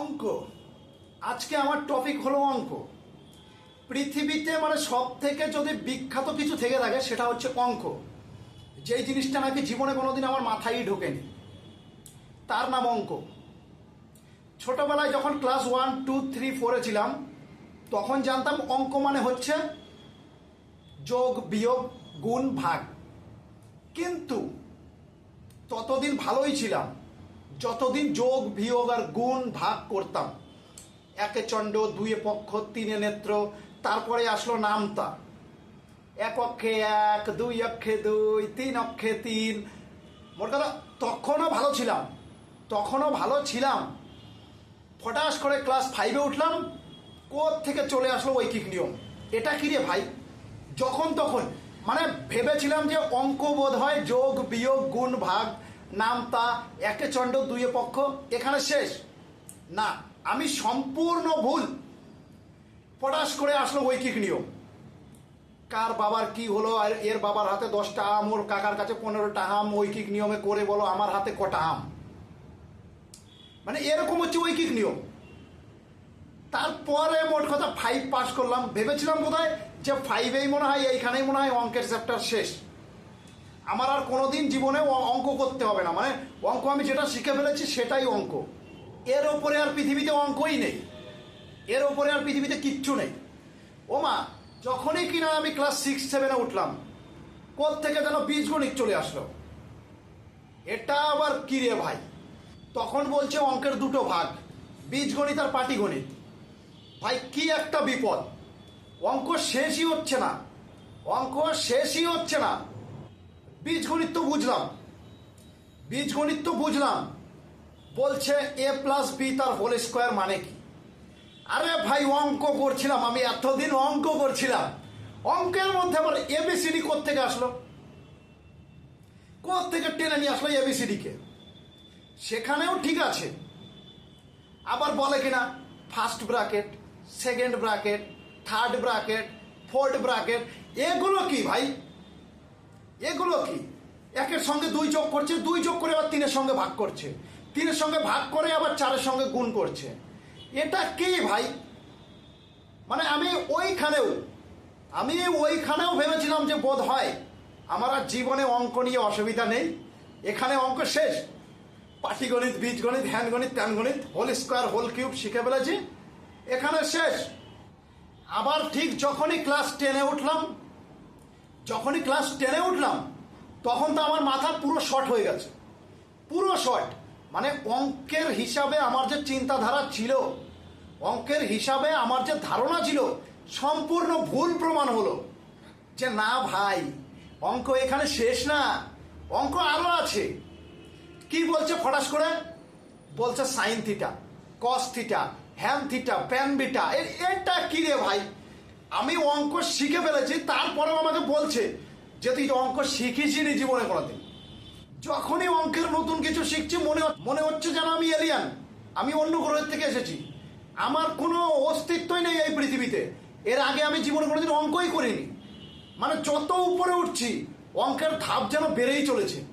অঙ্ক। আজকে আমার টপিক হলো অঙ্ক। পৃথিবীতে মানে সব থেকে যদি বিখ্যাত কিছু থেকে থাকে, সেটা হচ্ছে অঙ্ক। যেই জিনিসটা নাকি জীবনে কোনোদিন আমার মাথায় ঢোকেনি। তার নাম অঙ্ক। ছোটবেলায় যখন ক্লাস ওয়ান টু থ্রি ফোরে ছিলাম, তখন জানতাম অঙ্ক মানে হচ্ছে যোগ, বিয়োগ, গুণ, ভাগ। কিন্তু ততদিন ভালোই ছিলাম। যতদিন যোগ, বিয়োগ আর গুণ ভাগ করতাম, একে চণ্ড, দুয়ে পক্ষ, তিনে নেত্র, তারপরে আসলো নামতা। এক অক্ষে এক, দুই অক্ষে দুই, তিন অক্ষে তিন। মোট কথা, তখনও ভালো ছিলাম, তখনও ভালো ছিলাম। ফটাস করে ক্লাস ফাইভে উঠলাম, কোথ থেকে চলে আসলো ঐকিক নিয়ম? এটা কি রে ভাই? যখন তখন মানে ভেবেছিলাম যে অঙ্ক বোধ হয় যোগ, বিয়োগ, গুণ, ভাগ নামতা একে চণ্ড, দুয়ে পক্ষ, এখানে শেষ। না, আমি সম্পূর্ণ ভুল। পটাশ করে আসলো ঐকিক নিয়ম। কার বাবার কি হলো, আর এর বাবার হাতে দশটা আম, ওর কাকার কাছে পনেরোটা আম, ঐকিক নিয়মে করে বলো, আমার হাতে কটা আম। মানে এরকম হচ্ছে ঐকিক নিয়ম। তারপরে মোট কথা ফাইভ পাস করলাম। ভেবেছিলাম বোধহয় যে ফাইভেই মনে হয়, এইখানেই মনে হয়, অঙ্কের চ্যাপ্টার শেষ। আমার আর কোনোদিন জীবনে অঙ্ক করতে হবে না। মানে অঙ্ক আমি যেটা শিখে ফেলেছি সেটাই অঙ্ক। এর ওপরে আর পৃথিবীতে অঙ্কই নেই। এর ওপরে আর পৃথিবীতে কিচ্ছু নেই। ও মা, যখনই কিনা আমি ক্লাস সিক্স সেভেনে উঠলাম থেকে যেন বীজগণিত চলে আসলো। এটা আবার কি রে ভাই? তখন বলছে অঙ্কের দুটো ভাগ, বীজগণিত আর পাটিগণিত। ভাই, কি একটা বিপদ। অঙ্ক শেষই হচ্ছে না। অঙ্ক শেষই হচ্ছে না। বীজগণিত তো বুঝলাম। বীজগণিত তো বুঝলাম। বলছে এ প্লাস বি তার হোল স্কোয়ার মানে কি? আরে ভাই, অঙ্ক করছিলাম আমি, এতদিন অঙ্ক করছিলাম। অঙ্কের মধ্যে আবার এবিসিডি থেকে আসলো? থেকে টেনে নিয়ে আসলো এবিসিডিকে সেখানেও ঠিক আছে। আবার বলে কিনা first bracket second bracket third bracket fourth bracket এগুলো কি ভাই? এগুলো কি? একের সঙ্গে দুই যোগ করছে, দুই যোগ করে আবার তিনের সঙ্গে ভাগ করছে। তিনের সঙ্গে ভাগ করে আবার চারের সঙ্গে গুণ করছে। এটা কি ভাই? মানে আমি ওইখানেও আমি ওইখানেও ভেবেছিলাম যে বোধ হয় আমার আর জীবনে অঙ্ক নিয়ে অসুবিধা নেই। এখানে অঙ্ক শেষ। পাটিগণিত বীজগণিত হ্যান গণিত ত্যান গণিত, হোল স্কোয়ার, হোল কিউব, শিখে ফেলেছি। এখানে শেষ। আবার ঠিক যখনই ক্লাস টেনে উঠলাম যখনই ক্লাস টেনে উঠলাম, তখন তো আমার মাথা পুরো শর্ট হয়ে গেছে। পুরো শর্ট মানে অঙ্কের হিসাবে আমার যে চিন্তাধারা ছিল, অঙ্কের হিসাবে আমার যে ধারণা ছিল, সম্পূর্ণ ভুল প্রমাণ হলো যে না ভাই, অঙ্ক এখানে শেষ না, অঙ্ক আরও আছে। কি বলছে ফটাস করে? বলছে সাইন থিটা কস থিটা হ্যাম থিটা প্যান বিটা এটা কি রে ভাই? আমি অঙ্ক শিখে ফেলেছি, তারপরেও আমাকে বলছে যে তুই অঙ্ক শিখিসনি জীবনে কোনোদিন। যখনই অঙ্কের নতুন কিছু শিখছি, মনে মনে হচ্ছে যেন আমি এলিয়ান আমি অন্য গ্রহের থেকে এসেছি। আমার কোনো অস্তিত্বই নেই এই পৃথিবীতে। এর আগে আমি জীবনে কোনোদিন অঙ্কই করিনি। মানে যত উপরে উঠছি, অঙ্কের ধাপ যেন বেড়েই চলেছে।